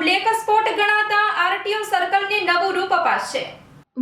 Black spot ગણાતા RTO સર્કલને નવું રૂપ અપાશે.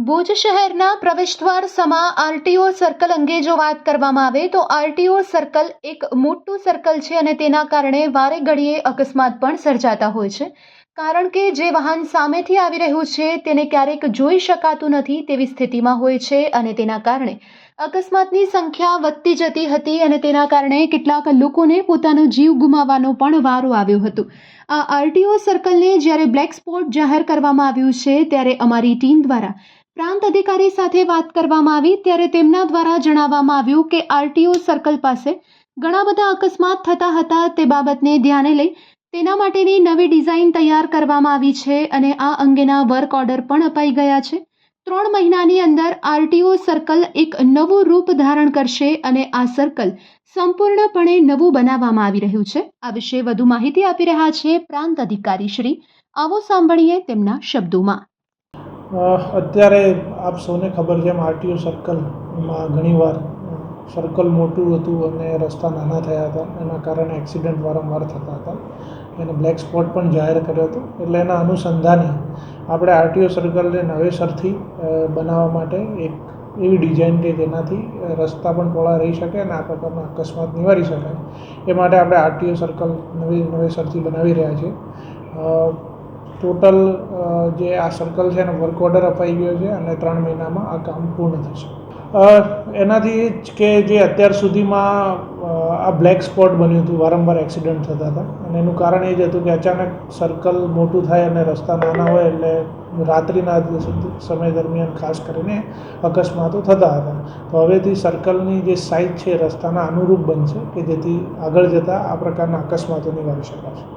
ભુજ શહેરના પ્રવેશદ્વાર સમા આરટીઓ સર્કલ અંગે જો વાત કરવામાં આવે તો આરટીઓ સર્કલ એક મોટું સર્કલ છે અને તેના કારણે વારે ઘડીએ અકસ્માત પણ સર્જાતા હોય છે. કારણ કે જે વાહન સામેથી આવી રહ્યું છે, તેને ક્યારેક જોઈ શકાતું નથી તેવી સ્થિતિમાં હોય છે અને તેના કારણે અકસ્માતની સંખ્યા વધતી જતી હતી અને તેના કારણે કેટલાક લોકોને પોતાનો જીવ ગુમાવવાનો પણ વારો આવ્યો હતો. આ આરટીઓ સર્કલને જ્યારે બ્લેક સ્પોટ જાહેર કરવામાં આવ્યું છે, ત્યારે અમારી ટીમ દ્વારા પ્રાંત અધિકારી સાથે વાત કરવામાં આવી, ત્યારે તેમના દ્વારા જણાવવામાં આવ્યું કે આરટીઓ સર્કલ પાસે ઘણા બધા અકસ્માત થતા હતા તે બાબતને ધ્યાને લઈ તેના માટેની નવી ડિઝાઇન તૈયાર કરવામાં આવી છે અને આ અંગેના વર્ક ઓર્ડર પણ અપાઈ ગયા છે. ત્રણ મહિનાની અંદર આરટીઓ સર્કલ એક નવું રૂપ ધારણ કરશે અને આ સર્કલ સંપૂર્ણપણે નવું બનાવવામાં આવી રહ્યું છે. આ વિશે વધુ માહિતી આપી રહ્યા છે પ્રાંત અધિકારી શ્રી. આવો સાંભળીએ તેમના શબ્દોમાં. અત્યારે આપ સૌને ખબર છે આરટીઓ સર્કલમાં ઘણીવાર સર્કલ મોટું હતું અને રસ્તા નાના થયા હતા. એના કારણે એક્સિડન્ટ વારંવાર થતા હતા. એને બ્લેક સ્પોટ પણ જાહેર કર્યો હતો. એટલે એના અનુસંધાને આપણે આરટીઓ સર્કલને નવેસરથી બનાવવા માટે એક એવી ડિઝાઇન કે જેનાથી રસ્તા પણ પહોળા રહી શકે અને આ પ્રકારના અકસ્માત નિવારી શકાય એ માટે આપણે આરટીઓ સર્કલ નવી, નવેસરથી બનાવી રહ્યા છીએ. ટોટલ જે આ સર્કલ છે એનો વર્ક ઓર્ડર અપાઈ ગયો છે અને ત્રણ મહિનામાં આ કામ પૂર્ણ થશે. એનાથી કે જે અત્યાર સુધીમાં આ બ્લેક સ્પોટ બન્યું હતું, વારંવાર એક્સિડન્ટ થતા હતા. અને એનું કારણ એ જ હતું કે અચાનક સર્કલ મોટું થાય અને રસ્તા નાના હોય એટલે રાત્રિના સમય દરમિયાન ખાસ કરીને અકસ્માતો થતા હતા. તો હવેથી સર્કલની જે સાઇઝ છે, રસ્તાના અનુરૂપ બનશે કે જેથી આગળ જતાં આ પ્રકારના અકસ્માતો નિવારી શકાશે.